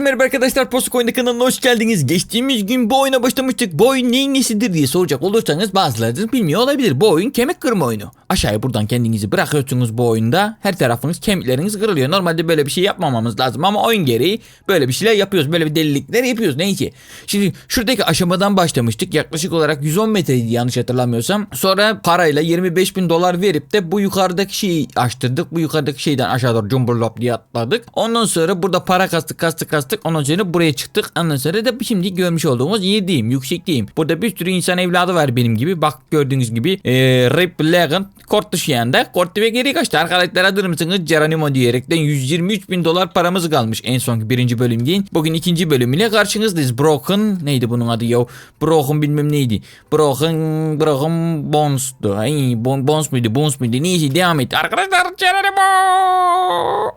Herkese merhaba arkadaşlar Postu Coin'de kanalına hoş geldiniz. Geçtiğimiz gün bu oyuna başlamıştık. Bu oyun neyin nesidir diye soracak olursanız bazılarınız bilmiyor olabilir. Bu oyun kemik kırma oyunu. Aşağıya buradan kendinizi bırakıyorsunuz bu oyunda. Her tarafınız kemikleriniz kırılıyor. Normalde böyle bir şey yapmamamız lazım ama oyun gereği böyle bir şeyler yapıyoruz. Böyle bir delilikler yapıyoruz neyse. Şimdi şuradaki aşamadan başlamıştık. Yaklaşık olarak 110 metreydi yanlış hatırlamıyorsam. Sonra parayla 25 bin dolar verip de bu yukarıdaki şeyi açtırdık. Bu yukarıdaki şeyden aşağı doğru cumburlop diye atladık. Ondan sonra burada para kastık kastık kastık. Ondan sonra buraya çıktık. Ondan sonra da şimdi görmüş olduğumuz yediğim, yüksekteyim. Burada bir sürü insan evladı var benim gibi. Bak gördüğünüz gibi e, Rip Legend kort dışı yanda. Kort ve geri kaçtı. Arkadaşlar hazır mısınız? Geronimo diyerekten 123 bin dolar paramız kalmış en son birinci bölüm değil. Bugün ikinci bölüm ile karşınızdayız. Broken neydi bunun adı ya? Broken bilmem neydi. Broken Broken Bones'du. Ay, bon, Bones muydu? Bones muydu? Neyse devam et. Arkadaşlar Geronimo!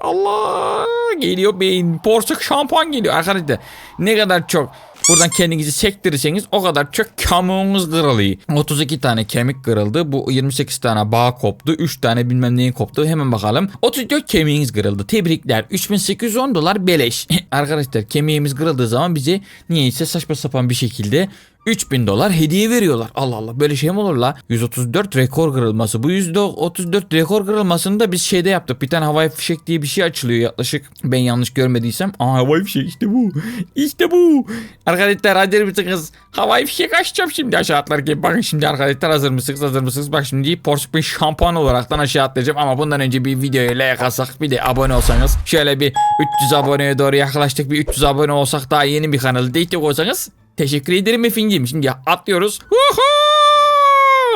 Allah! Geliyor beyin. Porsuk şampuan geliyor. Arkadaşlar ne kadar çok Buradan kendinizi sektirirseniz o kadar çok kamuğunuz kırılıyor. 32 tane kemik kırıldı. Bu 28 tane bağ koptu. 3 tane bilmem neyin koptu. Hemen bakalım. 34 kemiğiniz kırıldı. Tebrikler. 3810 dolar beleş. Arkadaşlar kemiğimiz kırıldığı zaman bize niyeyse saçma sapan bir şekilde 3000 dolar hediye veriyorlar. Allah Allah böyle şey mi olur la? 134 rekor kırılması. Bu 134 rekor kırılmasını da biz şeyde yaptık. Bir tane havai fişek diye bir şey açılıyor yaklaşık. Ben yanlış görmediysem. Aa havai fişek işte bu. İşte bu. Arkadaşlar hazır mısınız? Havai fişek açacağım şimdi aşağı atlarken. Bakın şimdi arkadaşlar hazır mısınız? Hazır mısınız? Bak şimdi Porsche bir şampuan olaraktan aşağı atlayacağım. Ama bundan önce bir videoya like atsak bir de abone olsanız. Şöyle bir 300 aboneye doğru yaklaştık. Bir 300 abone olsak daha yeni bir kanalı destek olsanız Teşekkür ederim efendim. Şimdi atlıyoruz. Uhu!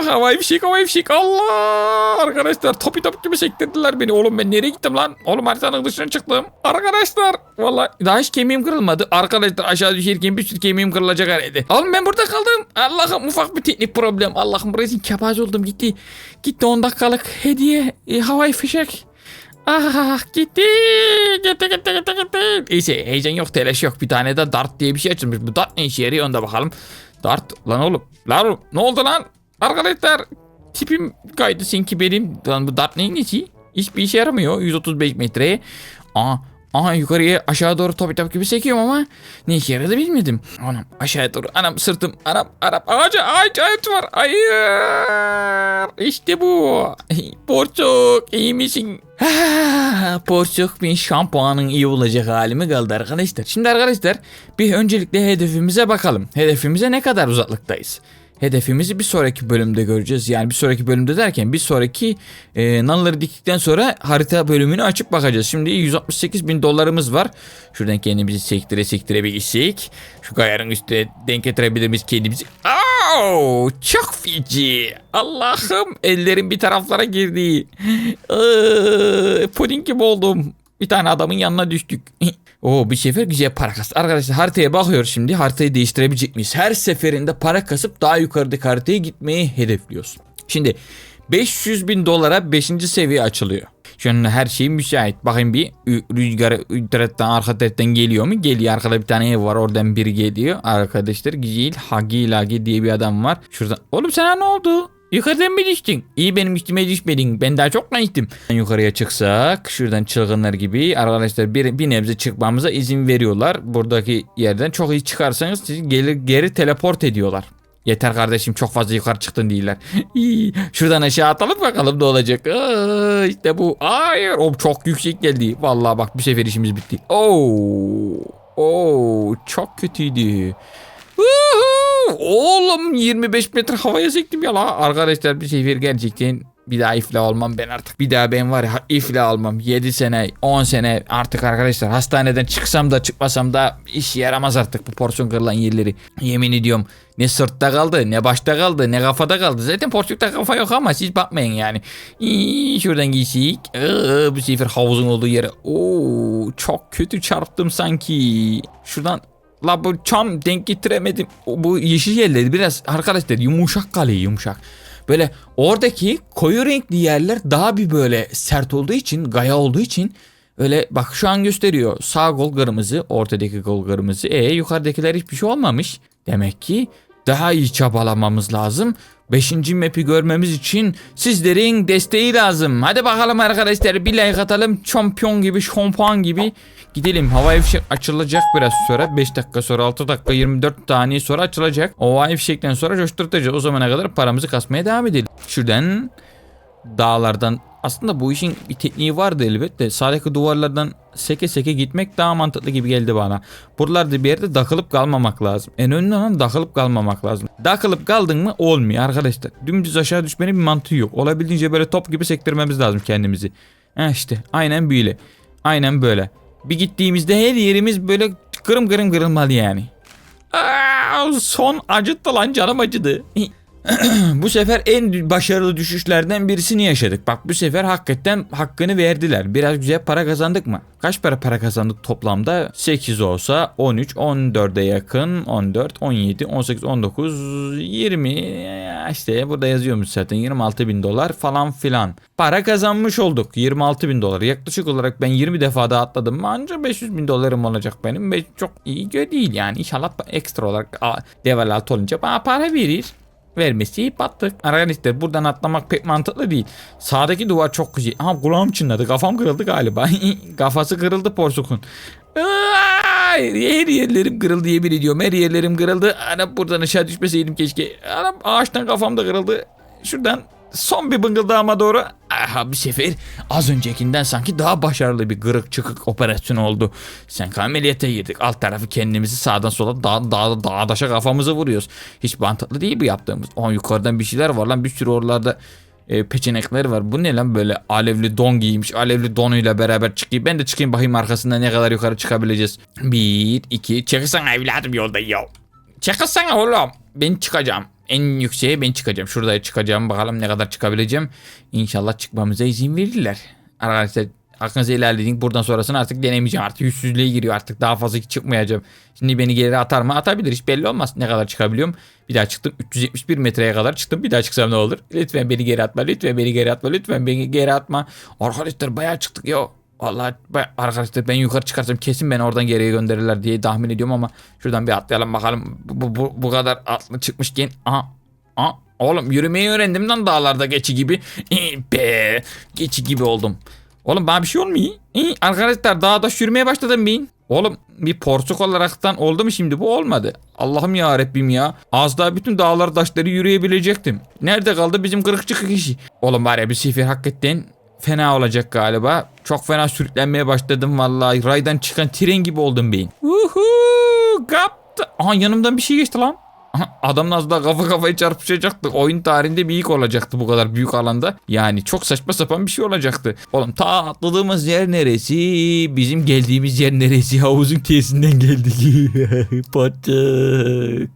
Havai fişek havai fişek Allah arkadaşlar topi top gibi sektirdiler beni oğlum ben nereye gittim lan oğlum haritanın dışına çıktım arkadaşlar Vallahi daha hiç kemiğim kırılmadı arkadaşlar aşağı düşerken bir sürü kemiğim kırılacak herhalde oğlum ben burada kaldım Allah'ım ufak bir teknik problem Allah'ım rezil kapaz oldum gitti gitti 10 dakikalık hediye e, havai fişek Ah gitti. Gitti gitti gitti gitti. Neyse heyecan yok telaş yok. Bir tane de dart diye bir şey açılmış. Bu dart ne işe yarıyor onda bakalım. Dart lan oğlum. Lan oğlum ne oldu lan? Arkadaşlar tipim kaydı sinki benim. Lan bu dart neyin nesi? Hiçbir işe yaramıyor. 135 metreye. Aa Aha yukarıya aşağı doğru topi top gibi sekiyorum ama ne işe yaradı bilmedim. Anam aşağıya doğru anam sırtım anam anam ağaca ağaç ağaç var. Hayır işte bu. Porçuk iyi misin? Porçuk bir şampuanın iyi olacak halimi kaldı arkadaşlar. Şimdi arkadaşlar bir öncelikle hedefimize bakalım. Hedefimize ne kadar uzaklıktayız? Hedefimizi bir sonraki bölümde göreceğiz. Yani bir sonraki bölümde derken bir sonraki e, nalları diktikten sonra harita bölümünü açıp bakacağız. Şimdi 168 bin dolarımız var. Şuradan kendimizi sektire sektire bir gitsek. Şu kayarın üstüne denk getirebilir miyiz kendimizi? Oo, çok feci. Allah'ım ellerim bir taraflara girdi. Ee, puding gibi oldum. Bir tane adamın yanına düştük. Oo bir sefer güzel para kastı. Arkadaşlar haritaya bakıyoruz şimdi. Haritayı değiştirebilecek miyiz? Her seferinde para kasıp daha yukarıdaki haritaya gitmeyi hedefliyoruz. Şimdi 500 bin dolara 5. seviye açılıyor. Şu an her şey müsait. Bakayım bir rüzgar taraftan arka taraftan geliyor mu? Geliyor. Arkada bir tane ev var. Oradan biri geliyor. Arkadaşlar güzel. Hagi Lagi diye bir adam var. Şuradan. Oğlum sana ne oldu? Yukarıdan mı düştün? İyi benim üstüme düşmedin. Ben daha çok içtim. Yukarıya çıksak şuradan çılgınlar gibi arkadaşlar bir, bir nebze çıkmamıza izin veriyorlar. Buradaki yerden çok iyi çıkarsanız sizi geri, geri teleport ediyorlar. Yeter kardeşim çok fazla yukarı çıktın değiller. Şuradan aşağı atalım bakalım ne olacak. Aa, işte bu. Hayır o çok yüksek geldi. Vallahi bak bir sefer işimiz bitti. Oo, oo çok kötüydü. Oğlum 25 metre havaya sektim ya la. Arkadaşlar bir sefer gerçekten bir daha iflah olmam ben artık. Bir daha ben var ya iflah olmam. 7 sene 10 sene artık arkadaşlar hastaneden çıksam da çıkmasam da iş yaramaz artık bu porsiyon kırılan yerleri. Yemin ediyorum ne sırtta kaldı ne başta kaldı ne kafada kaldı. Zaten porsiyonda kafa yok ama siz bakmayın yani. İyi, şuradan giysik. Bu sefer havuzun olduğu yere. Oo, çok kötü çarptım sanki. Şuradan La bu çam denk getiremedim. Bu yeşil yerleri biraz arkadaşlar yumuşak kalıyor yumuşak. Böyle oradaki koyu renkli yerler daha bir böyle sert olduğu için gaya olduğu için öyle bak şu an gösteriyor. Sağ gol kırmızı ortadaki gol kırmızı. E yukarıdakiler hiçbir şey olmamış. Demek ki daha iyi çabalamamız lazım. Beşinci map'i görmemiz için sizlerin desteği lazım. Hadi bakalım arkadaşlar bir like atalım. Şampiyon gibi, şampuan gibi gidelim. Havai fişek açılacak biraz sonra. 5 dakika sonra, 6 dakika, 24 saniye sonra açılacak. O havai fişekten sonra coşturtacağız. O zamana kadar paramızı kasmaya devam edelim. Şuradan dağlardan aslında bu işin bir tekniği vardı elbette. Sağdaki duvarlardan seke seke gitmek daha mantıklı gibi geldi bana. Buralarda bir yerde takılıp kalmamak lazım. En önemli olan takılıp kalmamak lazım. Takılıp kaldın mı olmuyor arkadaşlar. Dümdüz aşağı düşmenin bir mantığı yok. Olabildiğince böyle top gibi sektirmemiz lazım kendimizi. Ha işte aynen böyle. Aynen böyle. Bir gittiğimizde her yerimiz böyle kırım kırım kırılmalı yani. Aa, son acıttı lan canım acıdı. bu sefer en başarılı düşüşlerden birisini yaşadık. Bak bu sefer hakikaten hakkını verdiler. Biraz güzel para kazandık mı? Kaç para para kazandık toplamda? 8 olsa 13, 14'e yakın, 14, 17, 18, 19, 20 ya işte burada yazıyormuş zaten 26 bin dolar falan filan. Para kazanmış olduk 26 bin dolar. Yaklaşık olarak ben 20 defa daha atladım mı anca 500 bin dolarım olacak benim. Ve çok iyi değil yani inşallah ekstra olarak level olunca bana para verir vermesi battık. Arkadaşlar buradan atlamak pek mantıklı değil. Sağdaki duvar çok güzel. Aha kulağım çınladı. Kafam kırıldı galiba. Kafası kırıldı porsukun. Her yerlerim kırıldı yemin ediyorum. Her yerlerim kırıldı. Anam buradan aşağı düşmeseydim keşke. Anam ağaçtan kafam da kırıldı. Şuradan son bir bıngıldağıma doğru. Aha bir sefer az öncekinden sanki daha başarılı bir kırık çıkık operasyon oldu. Sen ameliyata girdik. Alt tarafı kendimizi sağdan sola dağ, dağ, dağ daşa kafamızı vuruyoruz. Hiç mantıklı değil bu yaptığımız. O yukarıdan bir şeyler var lan bir sürü oralarda e, peçenekler var. Bu ne lan böyle alevli don giymiş. Alevli donuyla beraber çıkayım. Ben de çıkayım bakayım arkasında ne kadar yukarı çıkabileceğiz. Bir, iki. Çekilsene evladım yolda ya. Çekilsene oğlum. Ben çıkacağım. En yükseğe ben çıkacağım. Şurada çıkacağım. Bakalım ne kadar çıkabileceğim. İnşallah çıkmamıza izin verirler. Arkadaşlar aklınıza ilerledik. Buradan sonrasını artık denemeyeceğim. Artık yüzsüzlüğe giriyor. Artık daha fazla çıkmayacağım. Şimdi beni geri atar mı? Atabilir. Hiç belli olmaz. Ne kadar çıkabiliyorum. Bir daha çıktım. 371 metreye kadar çıktım. Bir daha çıksam ne olur? Lütfen beni geri atma. Lütfen beni geri atma. Lütfen beni geri atma. Arkadaşlar bayağı çıktık ya. Vallahi ba- arkadaşlar ben yukarı çıkarsam kesin beni oradan geriye gönderirler diye tahmin ediyorum ama şuradan bir atlayalım bakalım. Bu, bu, bu kadar atlı çıkmışken. Aha. Aha. Oğlum yürümeyi öğrendim lan dağlarda geçi gibi. Be geçi gibi oldum. Oğlum bana bir şey olmuyor. Arkadaşlar dağda yürümeye başladım ben. Oğlum bir porsuk olaraktan oldu mu şimdi bu olmadı. Allah'ım ya Rabbim ya. Az daha bütün dağlar taşları yürüyebilecektim. Nerede kaldı bizim kırık çıkık işi? Oğlum var ya bir sefer hakikaten fena olacak galiba. Çok fena sürüklenmeye başladım vallahi. Raydan çıkan tren gibi oldum ben. Uhu, kaptı. Aha yanımdan bir şey geçti lan. Aha, az daha kafa kafaya çarpışacaktı. Oyun tarihinde bir ilk olacaktı bu kadar büyük alanda. Yani çok saçma sapan bir şey olacaktı. Oğlum ta atladığımız yer neresi? Bizim geldiğimiz yer neresi? Havuzun tesinden geldik. Patık.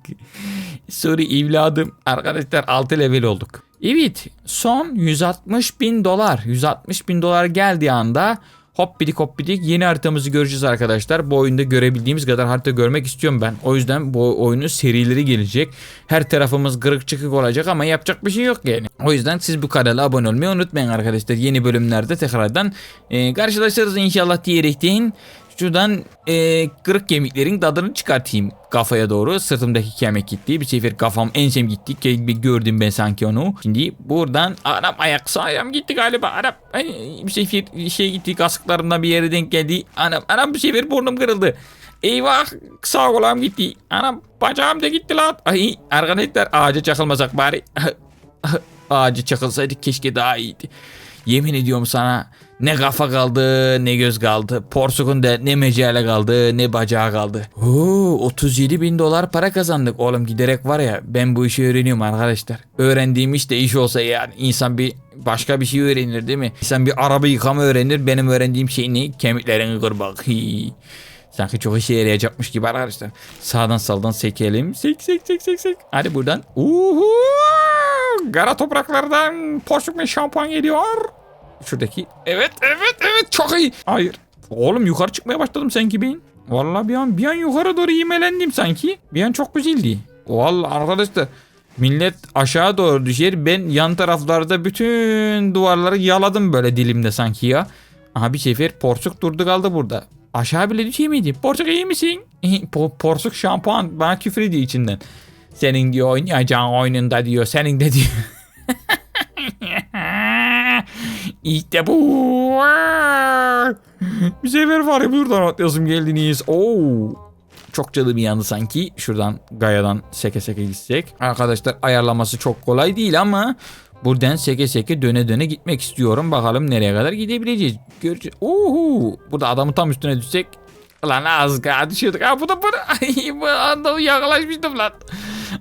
Sorry evladım. Arkadaşlar 6 level olduk. Evet son 160 bin dolar. 160 bin dolar geldiği anda hop bidik hop bidik yeni haritamızı göreceğiz arkadaşlar. Bu oyunda görebildiğimiz kadar harita görmek istiyorum ben. O yüzden bu oyunun serileri gelecek. Her tarafımız kırık çıkık olacak ama yapacak bir şey yok yani. O yüzden siz bu kanala abone olmayı unutmayın arkadaşlar. Yeni bölümlerde tekrardan e, karşılaşırız inşallah diyerekten. Şuradan e, kırık kemiklerin tadını çıkartayım kafaya doğru. Sırtımdaki kemik gitti. Bir sefer kafam ensem gitti. Bir gördüm ben sanki onu. Şimdi buradan anam ayak sağ ayağım gitti galiba. Ay, bir sefer şey gitti kasıklarımdan bir yere denk geldi. Anam anam bir sefer burnum kırıldı. Eyvah sağ kulağım gitti. Anam bacağım da gitti lan. Ay arkadaşlar ağaca çakılmasak bari. Ağacı çakılsaydık keşke daha iyiydi. Yemin ediyorum sana ne kafa kaldı ne göz kaldı. Porsuk'un da ne mecale kaldı ne bacağı kaldı. Oo, 37 bin dolar para kazandık. Oğlum giderek var ya ben bu işi öğreniyorum arkadaşlar. Öğrendiğim iş de iş olsa yani insan bir başka bir şey öğrenir değil mi? İnsan bir araba yıkama öğrenir. Benim öğrendiğim şey ne? Kemiklerini kırmak. Hii. Sanki çok işe yarayacakmış gibi arkadaşlar. Sağdan soldan sekelim. Sek sek sek sek sek. Hadi buradan. Uhu! Kara topraklardan porsuk ve şampuan geliyor. Şuradaki. Evet evet evet çok iyi. Hayır. Oğlum yukarı çıkmaya başladım sanki ben. Vallahi bir an bir an yukarı doğru imelendim sanki. Bir an çok güzeldi. Vallahi arkadaşlar millet aşağı doğru düşer. Ben yan taraflarda bütün duvarları yaladım böyle dilimde sanki ya. Aha bir sefer porsuk durdu kaldı burada. Aşağı bile düşeyim miydi? Porsuk iyi misin? Po- porsuk şampuan bana küfür ediyor içinden. Senin diyor oynayacağın oyununda diyor. Senin de diyor. işte bu. Bir sefer var ya buradan atlayasım geldiniz. Oo. Çok canım yandı sanki. Şuradan gayadan seke seke gitsek. Arkadaşlar ayarlaması çok kolay değil ama buradan seke seke döne döne gitmek istiyorum. Bakalım nereye kadar gidebileceğiz. Göreceğiz. Uhu. Burada adamın tam üstüne düşsek. Lan az kadar düşüyorduk. Ha bu da bu. Bu anda yaklaşmıştım lan.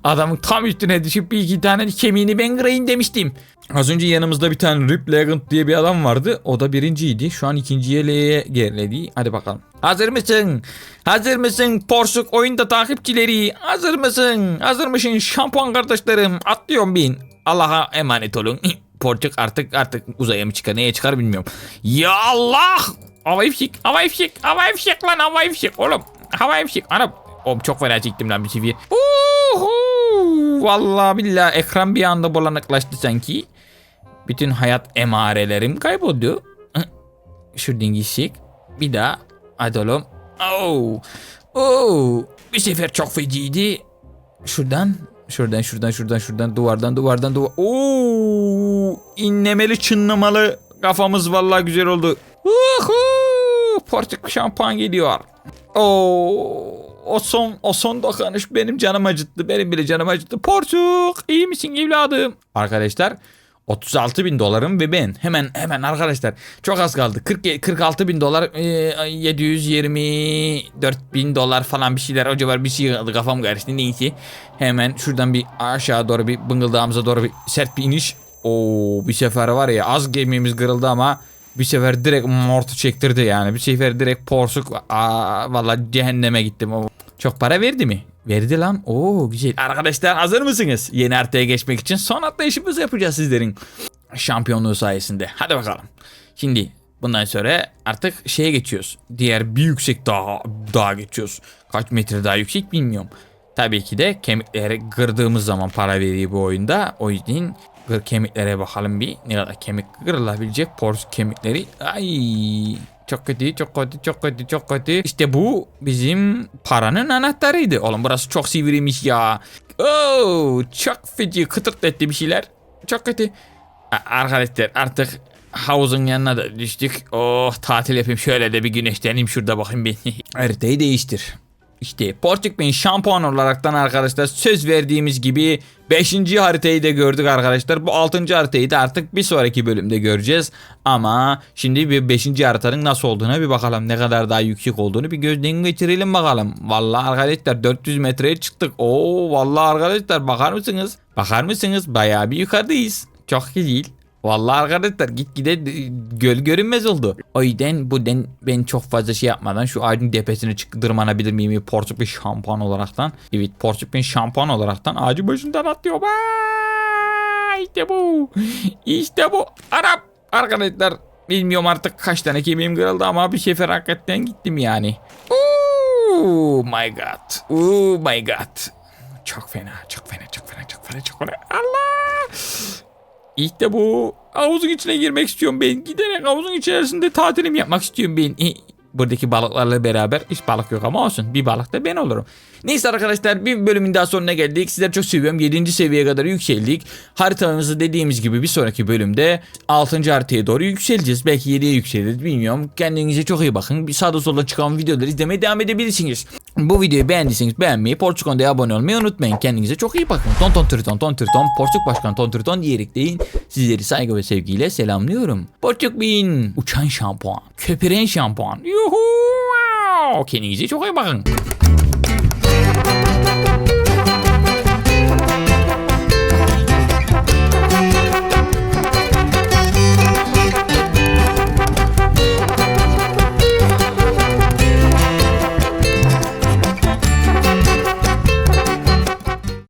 Adamın tam üstüne düşüp bir iki tane kemiğini ben kırayım demiştim. Az önce yanımızda bir tane Rip Legend diye bir adam vardı. O da birinciydi. Şu an ikinciye L'ye geriledi. Hadi bakalım. Hazır mısın? Hazır mısın Porsuk oyunda takipçileri? Hazır mısın? Hazır mısın şampuan kardeşlerim? Atlıyorum bin. Allah'a emanet olun. Porsuk artık artık uzaya mı çıkar neye çıkar bilmiyorum. Ya Allah! Havai fişek, havai fişek, havai fişek lan havai fişek oğlum. Havai fişek. Ana Oğlum çok fena çektim lan bir seviye. Uhu! Vallahi billahi ekran bir anda bulanıklaştı sanki. Bütün hayat emarelerim kayboldu. Şuradan gitsek. Bir daha. Hadi oğlum. Oo. Oo. Bir sefer çok feciydi. Şuradan. Şuradan şuradan şuradan şuradan duvardan duvardan duvar. Oo. İnlemeli çınlamalı kafamız vallahi güzel oldu. Uhu. Portek şampuan geliyor. Oo. O son o son dokunuş benim canım acıttı. Benim bile canım acıttı. Portuk iyi misin evladım? Arkadaşlar 36 bin dolarım ve ben hemen hemen arkadaşlar çok az kaldı 40, 46 bin dolar e, 724 bin dolar falan bir şeyler civar bir şey kaldı kafam karıştı neyse hemen şuradan bir aşağı doğru bir bıngıldağımıza doğru bir sert bir iniş Oo bir sefer var ya az gemimiz kırıldı ama bir sefer direkt mortu çektirdi yani. Bir sefer direkt porsuk. Aa, vallahi cehenneme gittim. Çok para verdi mi? Verdi lan. Oo güzel. Arkadaşlar hazır mısınız? Yeni haritaya geçmek için son atlayışımızı yapacağız sizlerin. Şampiyonluğu sayesinde. Hadi bakalım. Şimdi bundan sonra artık şeye geçiyoruz. Diğer bir yüksek dağa, dağa geçiyoruz. Kaç metre daha yüksek bilmiyorum. Tabii ki de kemikleri kırdığımız zaman para veriyor bu oyunda. O yüzden Kır kemiklere bakalım bir. Ne kadar kemik kırılabilecek pors kemikleri. Ay çok kötü, çok kötü, çok kötü, çok kötü. İşte bu bizim paranın anahtarıydı. Oğlum burası çok sivriymiş ya. Oo, çok feci kıtırt etti bir şeyler. Çok kötü. Arkadaşlar artık havuzun yanına da düştük. Oh tatil yapayım şöyle de bir güneşleneyim şurada bakayım bir. Haritayı değiştir. İşte Portuk Bey'in şampuan olaraktan arkadaşlar söz verdiğimiz gibi 5. haritayı da gördük arkadaşlar. Bu 6. haritayı da artık bir sonraki bölümde göreceğiz. Ama şimdi bir 5. haritanın nasıl olduğuna bir bakalım. Ne kadar daha yüksek olduğunu bir gözden geçirelim bakalım. Vallahi arkadaşlar 400 metreye çıktık. Oo vallahi arkadaşlar bakar mısınız? Bakar mısınız? Bayağı bir yukarıdayız. Çok güzel. Vallahi arkadaşlar gitgide göl görünmez oldu. O yüzden bu den ben çok fazla şey yapmadan şu ağacın tepesine çık tırmanabilir miyim? Porsuk bir şampuan olaraktan. Evet porsuk bir şampuan olaraktan ağacın başından atlıyorum. Aa, İşte bu. İşte bu. Arap. Arkadaşlar bilmiyorum artık kaç tane kemiğim kırıldı ama bir sefer hakikaten gittim yani. Oh my god. Oh my god. Çok fena, çok fena, çok fena, çok fena, çok fena. Allah! İşte bu. Havuzun içine girmek istiyorum ben. Giderek havuzun içerisinde tatilimi yapmak istiyorum ben. Buradaki balıklarla beraber hiç balık yok ama olsun. Bir balık da ben olurum. Neyse arkadaşlar bir bölümün daha sonuna geldik. Sizleri çok seviyorum. 7. seviyeye kadar yükseldik. Haritamızı dediğimiz gibi bir sonraki bölümde 6. haritaya doğru yükseleceğiz. Belki 7'ye yükseliriz bilmiyorum. Kendinize çok iyi bakın. Bir sağda solda çıkan videoları izlemeye devam edebilirsiniz. Bu videoyu beğendiyseniz beğenmeyi, Porçukon'da abone olmayı unutmayın. Kendinize çok iyi bakın. Ton ton triton ton triton, Porçuk Başkan ton triton diyerek deyin. Sizleri saygı ve sevgiyle selamlıyorum. Porçuk bin, uçan şampuan, köpüren şampuan. Yuhu! Kendinize çok iyi bakın.